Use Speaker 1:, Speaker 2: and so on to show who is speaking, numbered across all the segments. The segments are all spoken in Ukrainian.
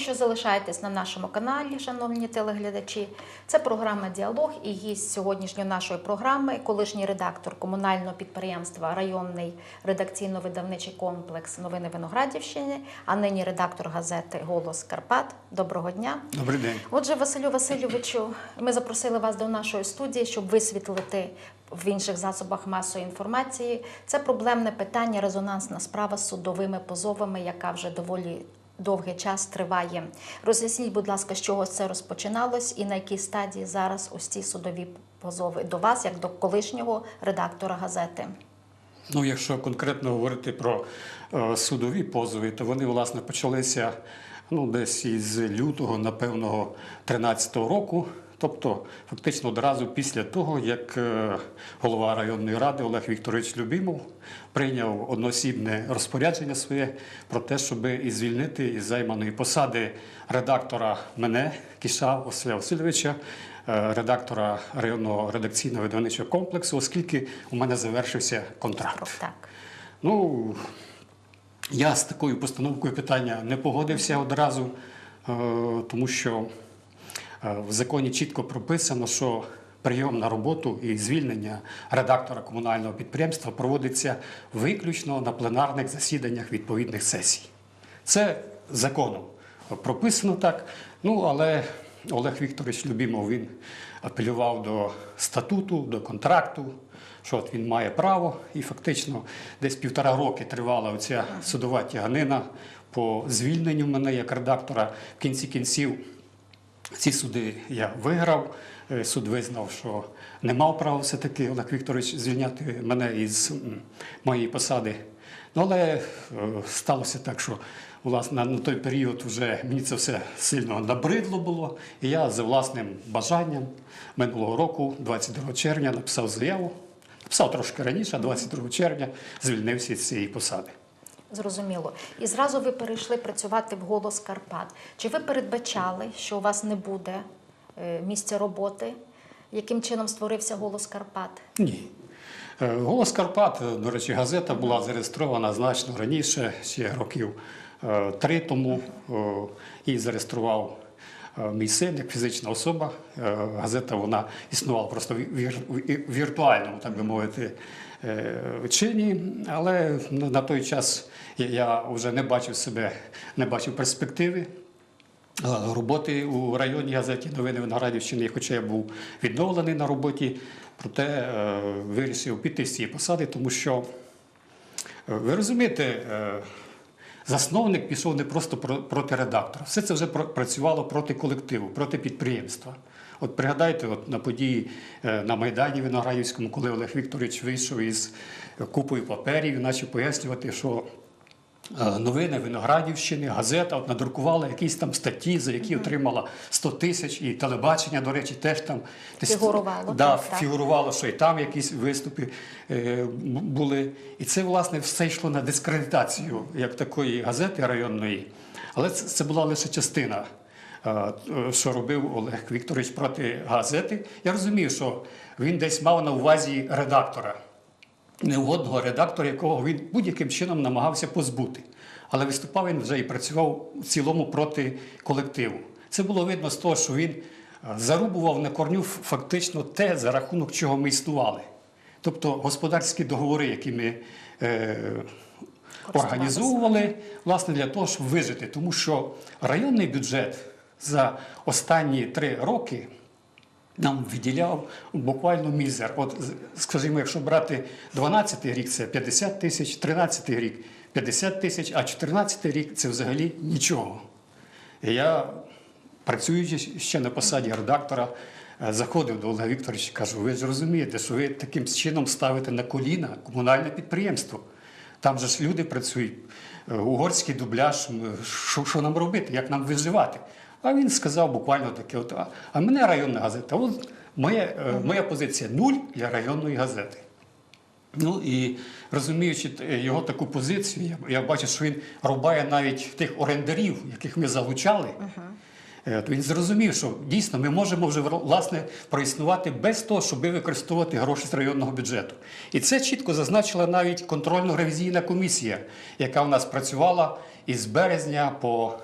Speaker 1: Що залишаєтесь на нашому каналі, шановні телеглядачі. Це програма Діалог і гість сьогоднішньої нашої програми, колишній редактор комунального підприємства Районний редакційно-видавничий комплекс Новини Виноградівщини, а нині редактор газети Голос Карпат. Доброго дня.
Speaker 2: Добрий день.
Speaker 1: Отже, Василю Васильовичу, ми запросили вас до нашої студії, щоб висвітлити в інших засобах масової інформації. Це проблемне питання, резонансна справа з судовими позовами, яка вже доволі довгий час триває. Роз'ясніть, будь ласка, з чого це розпочиналось і на якій стадії зараз ось ці судові позови до вас, як до колишнього редактора газети.
Speaker 2: Ну, якщо конкретно говорити про е, судові позови, то вони власне почалися ну, десь із лютого, напевно, 13-го року. Тобто, фактично одразу після того, як е, голова районної ради Олег Вікторович Любімов прийняв одноосібне розпорядження своє про те, щоб і звільнити із займаної посади редактора мене, Кіша Василя Васильовича, е, редактора районного редакційного видавничого комплексу, оскільки у мене завершився контракт.
Speaker 1: Так.
Speaker 2: Ну, я з такою постановкою питання не погодився одразу, е, тому що в законі чітко прописано, що прийом на роботу і звільнення редактора комунального підприємства проводиться виключно на пленарних засіданнях відповідних сесій. Це законом прописано так. Ну, але Олег Вікторович Любімов він апелював до статуту, до контракту, що от він має право, і фактично десь півтора роки тривала оця судова тяганина по звільненню мене як редактора. В кінці кінців ці суди я виграв. Е, Суд визнав, що не мав права все-таки Олег Вікторович звільняти мене із моєї посади. Ну, але е, сталося так, що власне на той період вже мені це все сильно набридло було. І я за власним бажанням минулого року, 22 червня, написав заяву. Написав трошки раніше, а 22 червня звільнився з цієї посади.
Speaker 1: Зрозуміло. І зразу ви перейшли працювати в голос Карпат. Чи ви передбачали, що у вас не буде е, місця роботи? Яким чином створився голос Карпат?
Speaker 2: Ні. Е, Голос Карпат, е, до речі, газета була зареєстрована значно раніше, ще років три тому. Її зареєстрував мій син як фізична особа. Газета вона існувала просто в віртуальному, так би мовити, е, чині. Але на той час я- вже не бачив себе, не бачив перспективи. Е, роботи у районній газеті Новини Виноградівщини, хоча я був відновлений на роботі, проте е, вирішив піти з цієї посади, тому що ви розумієте, засновник пішов не просто проти редактора. Все це вже працювало проти колективу, проти підприємства. От пригадайте, от на події е, на Майдані Виноградівському, коли Олег Вікторович вийшов із купою паперів і почав пояснювати, що Е, новини Виноградівщини, газета от надрукувала якісь там статті, за які отримала 100 тисяч, і телебачення, до речі, теж там
Speaker 1: Фігурувало,
Speaker 2: Да,
Speaker 1: так, так.
Speaker 2: фігурувало, що і там якісь виступи е, були. І це, власне, все йшло на дискредитацію як такої газети районної. Але це, це була лише частина. Е, Що робив Олег Вікторович проти газети. Я розумію, що він десь мав на увазі редактора неугодного редактора, якого він будь-яким чином намагався позбути. Але виступав він вже і працював в цілому проти колективу. Це було видно з того, що він е, зарубував на корню фактично те, за рахунок чого ми існували. Тобто господарські договори, які ми е, організовували, власне, для того, щоб вижити. Тому що районний бюджет за останні три роки нам виділяв буквально мізер. От, скажімо, якщо брати 12-й рік, це 50 тисяч, 13-й рік 50 тисяч, а 14-й рік це взагалі нічого. Я, працюючи ще на посаді редактора, е, заходив до Олега Вікторовича і кажу, ви ж розумієте, що ви таким чином ставите на коліна комунальне підприємство. Там же ж люди працюють, е, угорський дубляж, що, що нам робити, як нам виживати. А він сказав буквально таке: от, а, а мене районна газета. От моя, е, моя позиція нуль для районної газети. Ну і розуміючи його таку позицію, я, я бачу, що він рубає навіть тих орендарів, яких ми залучали. Е, То він зрозумів, що дійсно ми можемо вже власне проіснувати без того, щоб використовувати гроші з районного бюджету. І це чітко зазначила навіть контрольно-ревізійна комісія, яка в нас працювала із березня по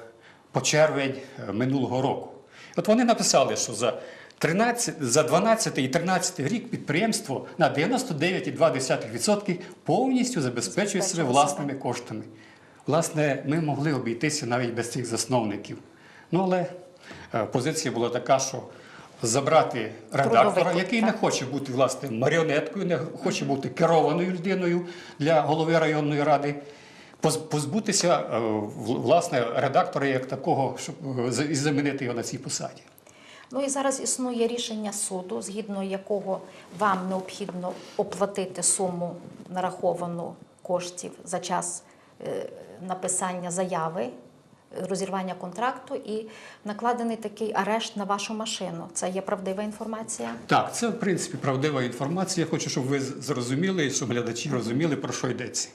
Speaker 2: по червень е, минулого року. От вони написали, що за 13, за 12 і 13 рік підприємство на 99,2% повністю забезпечує себе власними коштами. Власне, ми могли обійтися навіть без цих засновників. Ну, але е, позиція була така, що забрати редактора, який не хоче бути власне маріонеткою, не хоче бути керованою людиною для голови районної ради. Поз- Позбутися е, власне редактора як такого, щоб е, і замінити його на цій посаді.
Speaker 1: Ну і зараз існує рішення суду, згідно якого вам необхідно оплатити суму нараховану коштів за час е, написання заяви, розірвання контракту і накладений такий арешт на вашу машину. Це є правдива інформація?
Speaker 2: Так, це в принципі правдива інформація. Я хочу, щоб ви зрозуміли, щоб глядачі розуміли, про що йдеться.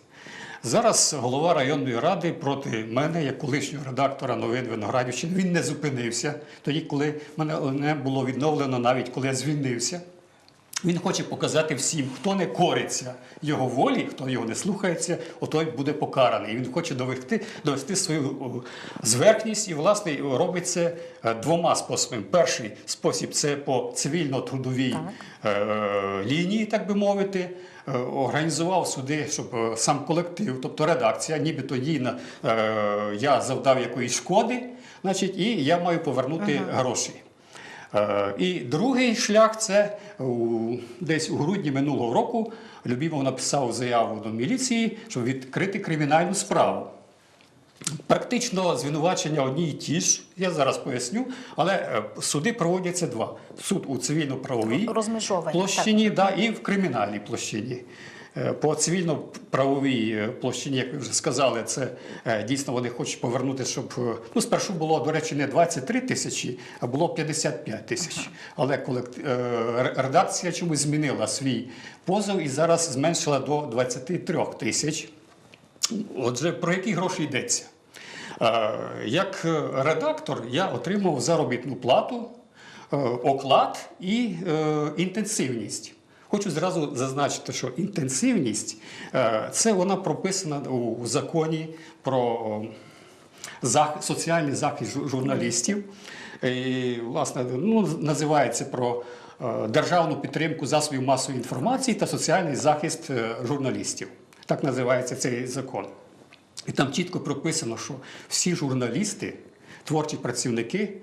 Speaker 2: Зараз голова районної ради проти мене, як колишнього редактора новин Виноградівщини, він не зупинився. Тоді, коли мене не було відновлено, навіть коли я звільнився. Він хоче показати всім, хто не кориться його волі, хто його не слухається, отой буде покараний. І Він хоче довести, довести свою зверхність і, власне, робить це е, двома способами. Перший спосіб це по цивільно-трудовій е, лінії, так би мовити. Е, Організував суди, щоб е, сам колектив, тобто редакція, нібито їй на е, я завдав якоїсь шкоди, значить, і я маю повернути гроші. Е, І другий шлях це десь у грудні минулого року Любімов написав заяву до міліції, щоб відкрити кримінальну справу. Практично звинувачення одні й ті ж, я зараз поясню, але е, суди проводяться два: суд у цивільно-правовій площині да, і в кримінальній площині. Е, По цивільно-правовій е, площині, як ви вже сказали, це е, дійсно вони хочуть повернути, щоб ну спершу було, до речі, не 23 тисячі, а було 55 тисяч. Але е, редакція чомусь змінила свій позов і зараз зменшила до 23 тисяч. Отже, про які гроші йдеться? Як редактор я отримав заробітну плату, оклад і інтенсивність. Хочу зразу зазначити, що інтенсивність е, це вона прописана у законі про соціальний захист журналістів. І, власне, ну, називається про е, державну підтримку засобів масової інформації та соціальний захист е, журналістів. Так називається цей закон. І там чітко прописано, що всі журналісти, творчі працівники е,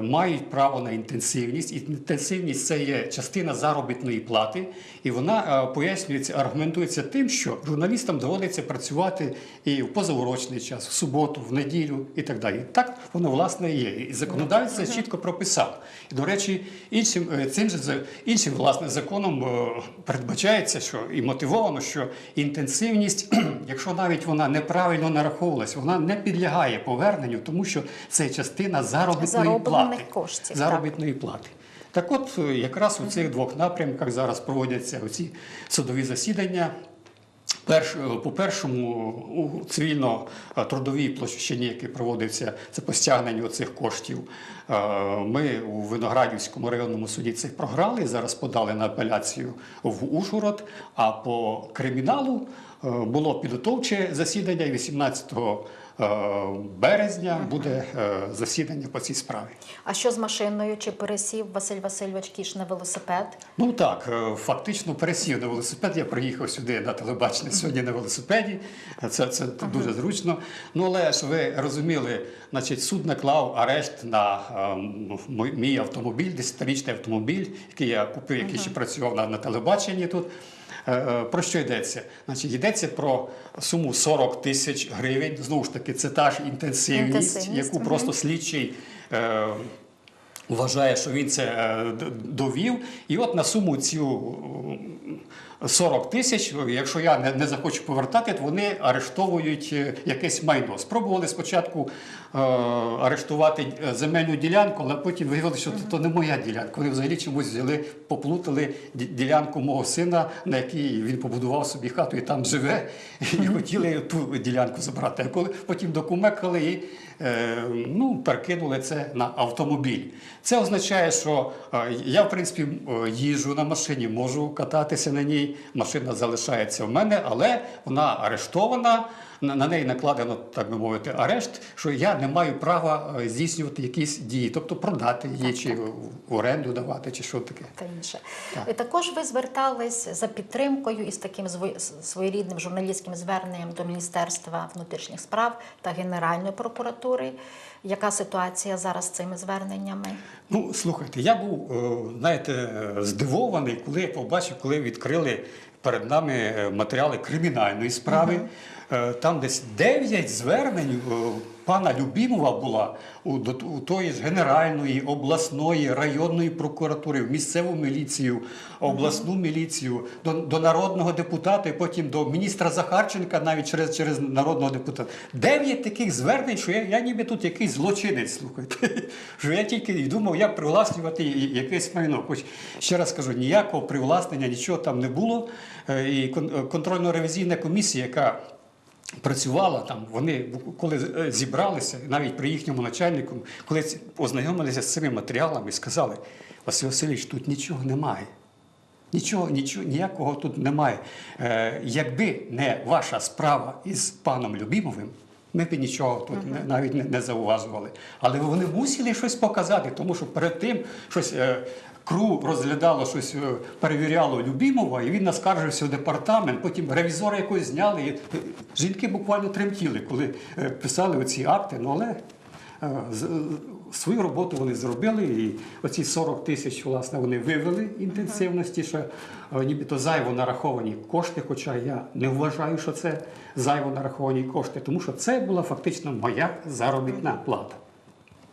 Speaker 2: мають право на інтенсивність. Інтенсивність це є частина заробітної плати, і вона е, пояснюється, аргументується тим, що журналістам доводиться працювати і в позаурочний час, в суботу, в неділю і так далі. Так воно власне є. І законодавець це чітко прописав. І, до речі, іншим е, цим же іншим власне законом е, передбачається, що і мотивовано, що інтенсивність, якщо навіть вона неправильно нараховувалась, вона не підлягає поверненню, тому що це частина заробітної
Speaker 1: Зароблених
Speaker 2: плати.
Speaker 1: коштів,
Speaker 2: Заробітної плати. Так от, е, якраз у цих двох напрямках зараз проводяться оці судові засідання. Е, по першому, у цивільно-трудовій площині, який проводився, це по стягненню цих коштів. е, Ми у Виноградівському районному суді це програли. Зараз подали на апеляцію в Ужгород. А по криміналу е, було підготовче засідання і 18 е, березня буде е, засідання по цій справі.
Speaker 1: А що з машиною? Чи пересів Василь Васильович Кіш на велосипед?
Speaker 2: Ну так, е, фактично пересів на велосипед. Я приїхав сюди на телебачення сьогодні на велосипеді. Це, це дуже зручно. Ну але ж ви розуміли, значить, суд наклав арешт на е, мій автомобіль, десятирічний автомобіль, який я купив, який ще працював на, на телебаченні тут. Е, е, Про що йдеться? Значить, йдеться про суму 40 тисяч гривень. Знову ж таки, це та ж інтенсивність,
Speaker 1: Інтенсивність,
Speaker 2: яку
Speaker 1: угу.
Speaker 2: просто слідчий. е, Вважає, що він це довів. І от на суму цю 40 тисяч, якщо я не, не захочу повертати, то вони арештовують е, якесь майно. Спробували спочатку е, арештувати е, земельну ділянку, але потім виявилося, що то, то не моя ділянка. Вони взагалі чомусь взяли, поплутали ділянку мого сина, на якій він побудував собі хату і там живе, і хотіли ту ділянку забрати. А коли потім докумекали і е, ну, перекинули це на автомобіль. Це означає, що я, в принципі, їжджу на машині, можу кататися на ній, машина залишається в мене, але вона арештована. На, неї накладено, так би мовити, арешт, що я не маю права е, здійснювати якісь дії, тобто продати її, чи в- в оренду давати, чи що таке.
Speaker 1: та інше.
Speaker 2: Так.
Speaker 1: І також ви звертались за підтримкою із таким своєрідним журналістським зверненням до Міністерства внутрішніх справ та Генеральної прокуратури. Яка ситуація зараз з цими зверненнями?
Speaker 2: Ну, слухайте, я був, е, знаєте, е, здивований, коли я побачив, коли відкрили перед нами е, матеріали кримінальної справи. Е, Там десь 9 звернень е, пана Любімова була у, до, у тої ж Генеральної, обласної, районної прокуратури, в місцеву міліцію, обласну міліцію, до, до народного депутата, і потім до міністра Захарченка, навіть через, через народного депутата. Дев'ять таких звернень, що я, я ніби тут якийсь злочинець, слухайте. Що я тільки думав, як привласнювати якесь майно. Хоч ще раз кажу, ніякого привласнення, нічого там не було. Е, І е, контрольно-ревізійна комісія, яка працювала там, вони коли е, зібралися, навіть при їхньому начальнику, коли ознайомилися з цими матеріалами, сказали: Василь Васильович, тут нічого немає. Нічого, нічого, ніякого тут немає. Е, якби не ваша справа із паном Любімовим, ми б нічого тут не- навіть не, не зауважували. Але вони мусили щось показати, тому що перед тим щось е, КРУ розглядало щось, е, перевіряло Любімова, і він наскаржився в департамент. Потім ревізора якось зняли. І, е, жінки буквально тремтіли, коли е, писали оці акти. Ну але Свою роботу вони зробили, і оці 40 тисяч власне вони вивели інтенсивності, що е, нібито зайво нараховані кошти. Хоча я не вважаю, що це зайво нараховані кошти, тому що це була фактично моя заробітна плата.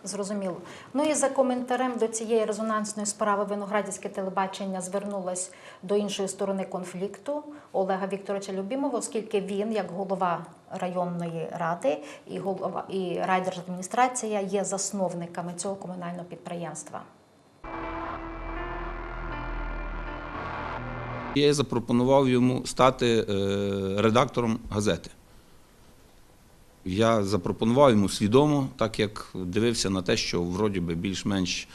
Speaker 1: Зрозуміло. Ну і за коментарем до цієї резонансної справи виноградівське телебачення звернулось до іншої сторони конфлікту Олега Вікторовича Любімова, оскільки він, як голова районної ради і голова і райдержадміністрація, є засновниками цього комунального підприємства.
Speaker 3: Я запропонував йому стати е, редактором газети. Я запропонував йому свідомо, так як дивився на те, що вроді би більш-менш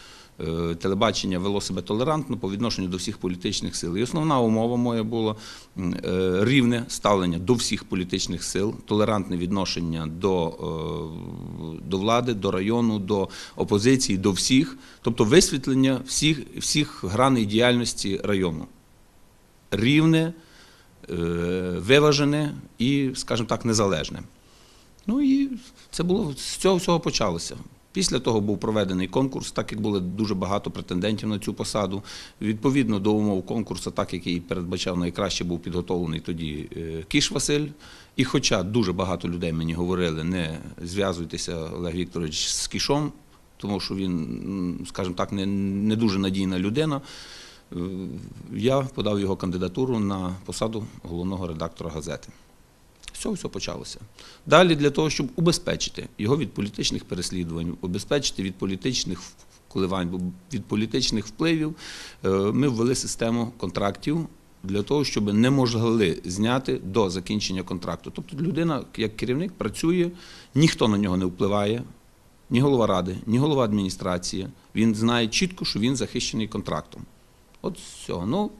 Speaker 3: телебачення вело себе толерантно по відношенню до всіх політичних сил. І основна умова моя була е, рівне ставлення до всіх політичних сил, толерантне відношення до, е, до влади, до району, до опозиції, до всіх, тобто висвітлення всіх, всіх граней діяльності району рівне, е, виважене і, скажімо так, незалежне. Ну і це було з цього всього почалося. Після того був проведений конкурс, так як було дуже багато претендентів на цю посаду. Відповідно до умов конкурсу, так як і передбачав найкраще, був підготовлений тоді е, Кіш Василь. І хоча дуже багато людей мені говорили, не зв'язуйтеся, Олег Вікторович, з Кішом, тому що він, скажімо так, не, не дуже надійна людина. Е, Я подав його кандидатуру на посаду головного редактора газети. Цього все почалося. Далі для того, щоб убезпечити його від політичних переслідувань, убезпечити від політичних коливань, від політичних впливів, е, ми ввели систему контрактів для того, щоб не могли зняти до закінчення контракту. Тобто людина, як керівник, працює, ніхто на нього не впливає, ні голова ради, ні голова адміністрації. Він знає чітко, що він захищений контрактом. От все. Ну,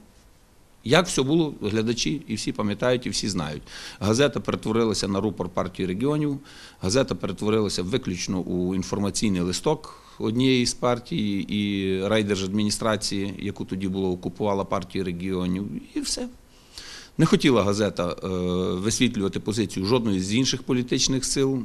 Speaker 3: як все було, глядачі і всі пам'ятають, і всі знають. Газета перетворилася на рупор партії регіонів, газета перетворилася виключно у інформаційний листок однієї з партій і райдержадміністрації, яку тоді було окупувала партія регіонів, і все. Не хотіла газета е, висвітлювати позицію жодної з інших політичних сил,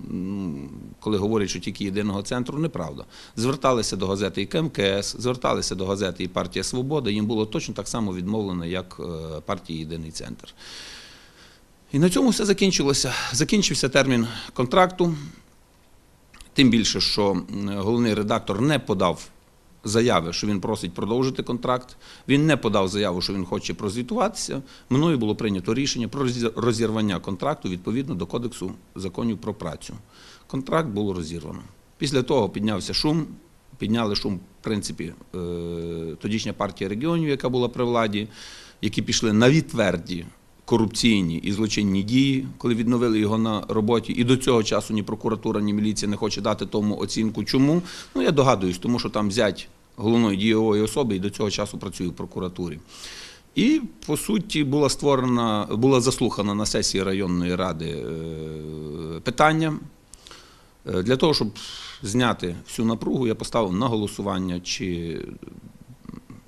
Speaker 3: коли говорять, що тільки єдиного центру, неправда. Зверталися до газети і КМКС, зверталися до газети і партія Свобода. Їм було точно так само відмовлено, як е, партії Єдиний центр. І на цьому все закінчилося. Закінчився термін контракту. Тим більше, що головний редактор не подав заяви, що він просить продовжити контракт. Він не подав заяву, що він хоче прозвітуватися. Мною було прийнято рішення про розірвання контракту відповідно до Кодексу законів про працю. Контракт було розірвано. Після того піднявся шум. Підняли шум, в принципі, е, тодішня партія регіонів, яка була при владі, які пішли на відтверді корупційні і злочинні дії, коли відновили його на роботі. І до цього часу ні прокуратура, ні міліція не хоче дати тому оцінку. Чому? Ну я догадуюсь, тому що там взять головної дієвої особи і до цього часу працює в прокуратурі. І по суті була створена, була заслухана на сесії районної ради е, питання. Е, Для того, щоб зняти всю напругу, я поставив на голосування, чи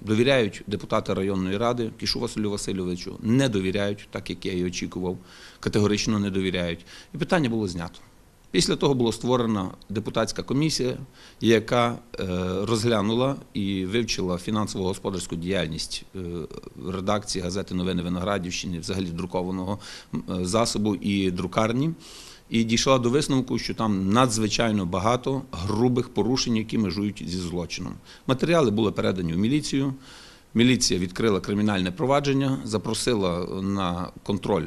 Speaker 3: довіряють депутати районної ради Кішу Василю Васильовичу, не довіряють, так як я і очікував, категорично не довіряють. І питання було знято. Після того була створена депутатська комісія, яка е, розглянула і вивчила фінансово-господарську діяльність е, редакції газети Новини Виноградівщини, взагалі друкованого е, засобу і друкарні, і дійшла до висновку, що там надзвичайно багато грубих порушень, які межують зі злочином. Матеріали були передані в міліцію. Міліція відкрила кримінальне провадження, запросила на контроль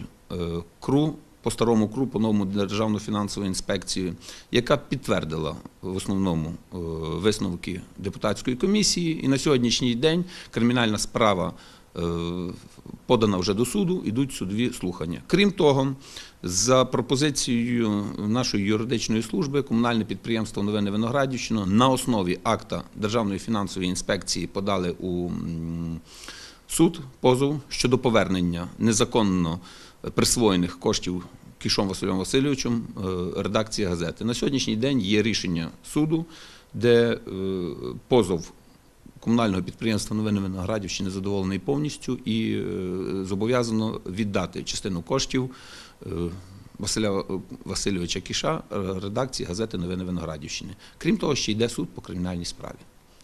Speaker 3: КРУ по старому КРУ, по новому Державну фінансову інспекцію, яка підтвердила в основному е, висновки депутатської комісії. І на сьогоднішній день кримінальна справа е, подана вже до суду, ідуть судові слухання. Крім того, за пропозицією нашої юридичної служби, комунальне підприємство Новини Виноградівщина на основі акта Державної фінансової інспекції подали у суд позов щодо повернення незаконно присвоєних коштів Кішом Василем Васильовичем е, редакції газети. На сьогоднішній день є рішення суду, де е, позов комунального підприємства Новини Виноградівщини задоволений повністю і е, зобов'язано віддати частину коштів Василя Васильовича Кіша редакції газети Новини Виноградівщини. Крім того, ще йде суд по кримінальній справі.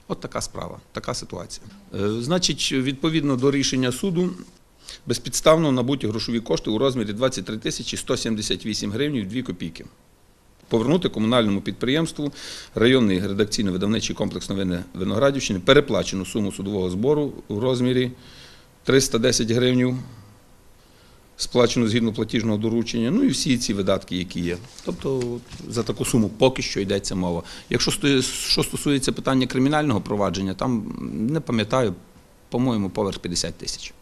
Speaker 3: От така справа, така ситуація. Значить, відповідно до рішення суду, безпідставно набуті грошові кошти у розмірі 23 тисячі 178 гривень і 2 копійки. Повернути комунальному підприємству районний редакційно-видавничий комплекс новини Виноградівщини переплачену суму судового збору у розмірі 310 гривень, сплачену згідно платіжного доручення, ну і всі ці видатки, які є. Тобто за таку суму поки що йдеться мова. Якщо що стосується питання кримінального провадження, там не пам'ятаю, по-моєму, поверх 50 тисяч.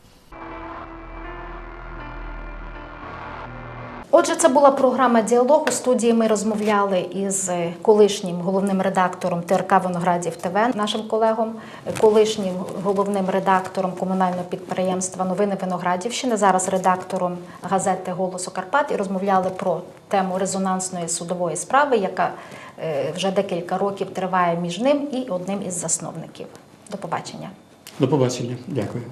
Speaker 1: Отже, це була програма Діалог. У студії ми розмовляли із колишнім головним редактором ТРК Виноградів ТВ, нашим колегом, колишнім головним редактором комунального підприємства Новини Виноградівщини, зараз редактором газети Голосу Карпат, і розмовляли про тему резонансної судової справи, яка е, вже декілька років триває між ним і одним із засновників. До побачення.
Speaker 2: До побачення. Дякую.